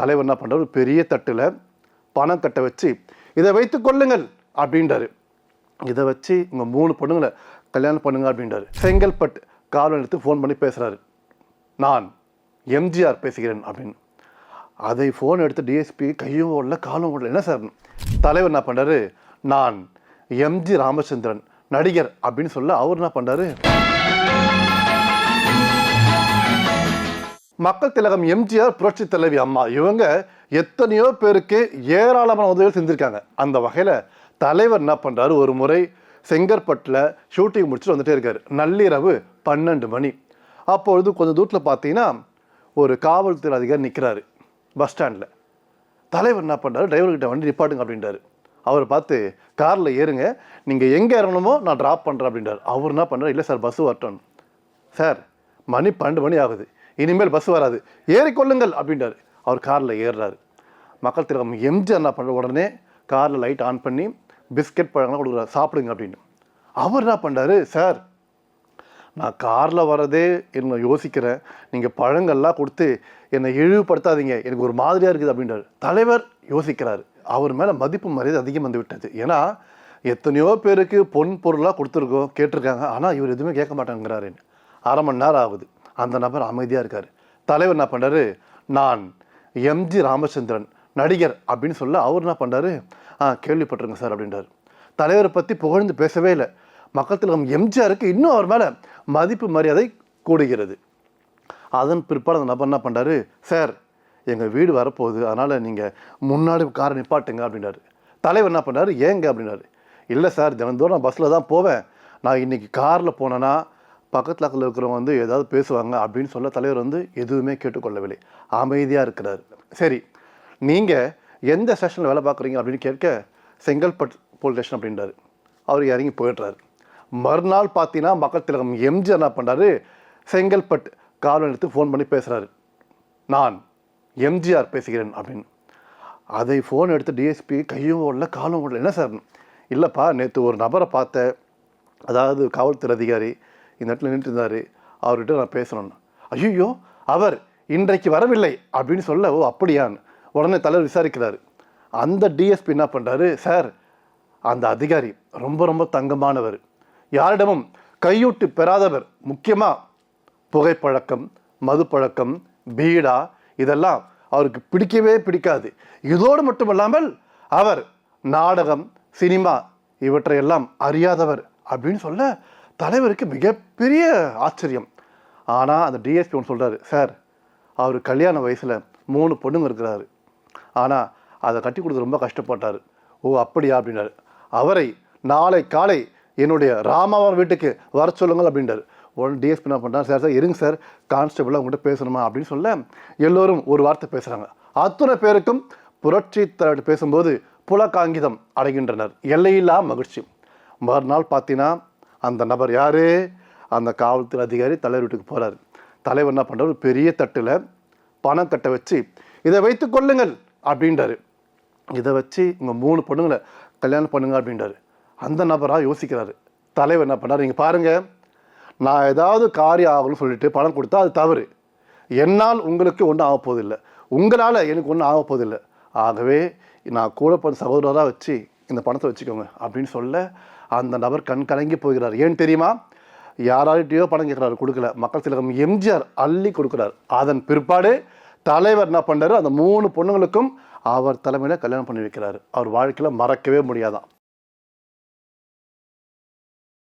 தலைவர் என்ன பண்ணுறாரு பெரிய தட்டில் பணம் கட்ட வச்சு இதை வைத்து கொள்ளுங்கள் அப்படின்றாரு. இதை வச்சு உங்கள் மூணு பொண்ணுங்களை கல்யாணம் பண்ணுங்க அப்படின்றாரு. செங்கல்பட்டு காவல் எடுத்து ஃபோன் பண்ணி பேசுகிறாரு நான் எம்ஜிஆர் பேசுகிறேன் அப்படின்னு. அதை ஃபோன் எடுத்து டிஎஸ்பி கையும் ஓடல காலும் ஓடல. என்ன சார்? தலைவர் என்ன பண்ணுறாரு நான் எம்ஜி ராமச்சந்திரன் நடிகர் அப்படின்னு சொல்ல அவர் என்ன பண்ணுறாரு மக்கள் திலகம் எம்ஜிஆர் புரட்சி தலைவி அம்மா. இவங்க எத்தனையோ பேருக்கு ஏராளமான உதவிகள் செஞ்சுருக்காங்க. அந்த வகையில் தலைவர் என்ன பண்ணுறாரு ஒரு முறை செங்கற்பட்டில் ஷூட்டிங் முடிச்சுட்டு வந்துட்டே இருக்கார். நள்ளிரவு பன்னெண்டு மணி. அப்பொழுது கொஞ்சம் தூரத்தில் பார்த்தீங்கன்னா ஒரு காவல்துறை அதிகாரி நிற்கிறாரு பஸ் ஸ்டாண்டில். தலைவர் என்ன பண்ணுறாரு டிரைவர்கிட்ட வண்டி நிப்பாட்டுங்க அப்படின்றாரு. அவர் பார்த்து காரில் ஏறுங்க. நீங்கள் எங்கே இறங்கணுமோ நான் ட்ராப் பண்ணுறேன் அப்படின்றார். அவர் என்ன பண்ணுறாரு இல்லை சார் பஸ் வரட்டும் சார் மணி பன்னெண்டு மணி ஆகுது. இனிமேல் பஸ் வராது. ஏறிக்கொள்ளுங்கள் அப்படின்றாரு. அவர் காரில் ஏறுறாரு. மக்கள் திலகம் எம்ஜிஆர் என்ன பண்ணுற உடனே காரில் லைட் ஆன் பண்ணி பிஸ்கெட் பழங்கள்லாம் கொடுக்குறாரு. சாப்பிடுங்க அப்படின்னு. அவர் என்ன பண்ணுறாரு சார் நான் காரில் வரதே என்ன யோசிக்கிறேன் நீங்கள் பழங்கள்லாம் கொடுத்து என்னை இழிவுபடுத்தாதீங்க. எனக்கு ஒரு மாதிரியாக இருக்குது அப்படின்றாரு. தலைவர் யோசிக்கிறார். அவர் மேலே மதிப்பு மரியாதை அதிகம் வந்து விட்டது. ஏன்னா எத்தனையோ பேருக்கு பொன் பொருளாக கொடுத்துருக்கோம் கேட்டிருக்காங்க. ஆனால் இவர் எதுவுமே கேட்க மாட்டேங்கிறாருன்னு அரை மணி நேரம் ஆகுது. அந்த நபர் அமைதியாக இருக்கார். தலைவர் என்ன பண்ணுறாரு நான் எம்ஜி ராமச்சந்திரன் நடிகர் அப்படின்னு சொல்ல அவர் என்ன பண்ணுறாரு ஆ கேள்விப்பட்டிருங்க சார் அப்படின்றார். தலைவரை பற்றி புகழ்ந்து பேசவே இல்லை. மக்கள் திலகம் எம்ஜிஆருக்கு இன்னும் அவர் மேலே மதிப்பு மரியாதை கூடுகிறது. அதன் பிற்பாடு அந்த நபர் என்ன பண்ணுறாரு சார் எங்கள் வீடு வரப்போகுது. அதனால் நீங்கள் முன்னாடி காரை நிப்பாட்டுங்க அப்படின்னாரு தலைவர் என்ன பண்ணாரு ஏங்க அப்படின்னாரு இல்லை சார் தினந்தோறும் நான் பஸ்ஸில் தான் போவேன். நான் இன்றைக்கி காரில் போனேன்னா பக்கத்தில் அக்கத்தில் இருக்கிறவங்க வந்து ஏதாவது பேசுவாங்க அப்படின்னு சொல்ல தலைவர் வந்து எதுவுமே கேட்டுக்கொள்ளவில்லை. அமைதியாக இருக்கிறார். சரி நீங்கள் எந்த ஸ்டேஷனில் வேலை பார்க்குறீங்க அப்படின்னு கேட்க செங்கல்பட் போலீஸ் ஸ்டேஷன் அப்படின்றாரு. அவர் இறங்கி போயிடுறாரு. மறுநாள் பார்த்தீங்கன்னா மக்கள் திலகம் எம்ஜிஆர் என்ன பண்ணுறாரு செங்கல்பட் காவல் எடுத்து ஃபோன் பண்ணி பேசுகிறாரு நான் எம்ஜிஆர் பேசுகிறேன் அப்படின்னு. அதை ஃபோன் எடுத்து டிஎஸ்பி கையும் ஓடல காலும் ஓடல. என்ன சார் இல்லைப்பா நேற்று ஒரு நபரை பார்த்தேன் அதாவது காவல்துறை அதிகாரி இந்த இடத்துல நின்றுட்டு இருந்தார் அவர்கிட்ட நான் பேசணும்னு. ஐயோ அவர் இன்றைக்கு வரவில்லை அப்படின்னு சொல்ல ஓ அப்படியான்னு உடனே தலைவர் விசாரிக்கிறார். அந்த டிஎஸ்பி என்ன பண்ணுறாரு சார் அந்த அதிகாரி ரொம்ப ரொம்ப தங்கமானவர். யாரிடமும் கையூட்டு பெறாதவர். முக்கியமாக புகைப்பழக்கம் மதுப்பழக்கம் பீடா இதெல்லாம் அவருக்கு பிடிக்கவே பிடிக்காது. இதோடு மட்டுமல்லாமல் அவர் நாடகம் சினிமா இவற்றையெல்லாம் அறியாதவர் அப்படின்னு சொல்ல தலைவருக்கு மிகப்பெரிய ஆச்சரியம். ஆனால் அந்த டிஎஸ்பி ஒன்று சொல்கிறாரு சார் அவர் கல்யாண வயசில் மூணு பொண்ணுங்க இருக்கிறாரு. ஆனால் அதை கட்டி கொடுத்து ரொம்ப கஷ்டப்பட்டார். ஓ அப்படியா? அப்படின்னாரு. அவரை நாளை காலை என்னுடைய ராமாவன் வீட்டுக்கு வர சொல்லுங்கள் அப்படின்றார். உடனே டிஎஸ்பி என்ன பண்ணுறாரு சார் சார் இருங்க சார் கான்ஸ்டபிளாக உங்கள்கிட்ட பேசணுமா? அப்படின்னு சொல்ல எல்லோரும் ஒரு வார்த்தை பேசுகிறாங்க அத்தனை பேருக்கும் புரட்சி தலைவர் பேசும்போது புலகாங்கிதம் அடைகின்றனர். எல்லையில்லா மகிழ்ச்சி. மறுநாள் பார்த்தீங்கன்னா அந்த நபர் யார்? அந்த காவல்துறை அதிகாரி தலைவர் வீட்டுக்கு போகிறார் தலைவர் என்ன பண்ணுறாரு பெரிய தட்டில் பணம் கட்ட வச்சு இதை வைத்து கொள்ளுங்கள் அப்படின்றாரு. இதை வச்சு உங்கள் மூணு பொண்ணுங்களை கல்யாணம் பண்ணுங்க அப்படின்றாரு. அந்த நபராக யோசிக்கிறாரு. தலைவர் என்ன பண்ணார் நீங்கள் பாருங்கள் நான் ஏதாவது காரியம் ஆகணும்னு சொல்லிட்டு பணம் கொடுத்தா அது தவறு. என்னால் உங்களுக்கு ஒன்றும் ஆக உங்களால் எனக்கு ஒன்றும் ஆக ஆகவே நான் கூட பண்ண சகோதரராக வச்சு இந்த பணத்தை வச்சுக்கோங்க அப்படின்னு சொல்ல அந்த நபர் கண் கலங்கி போகிறார். ஏன் தெரியுமா? யாரார்கிட்டயோ பணம் கேட்குறாரு கொடுக்கல. மக்கள் திலகம் எம்ஜிஆர் அள்ளி கொடுக்குறார். அதன் பிற்பாடு தலைவர் என்ன பண்ணாரு அந்த மூணு பொண்ணுங்களுக்கும் அவர் தலைமையில் கல்யாணம் பண்ணி வைக்கிறார். அவர் வாழ்க்கையில் மறக்கவே முடியாதான்.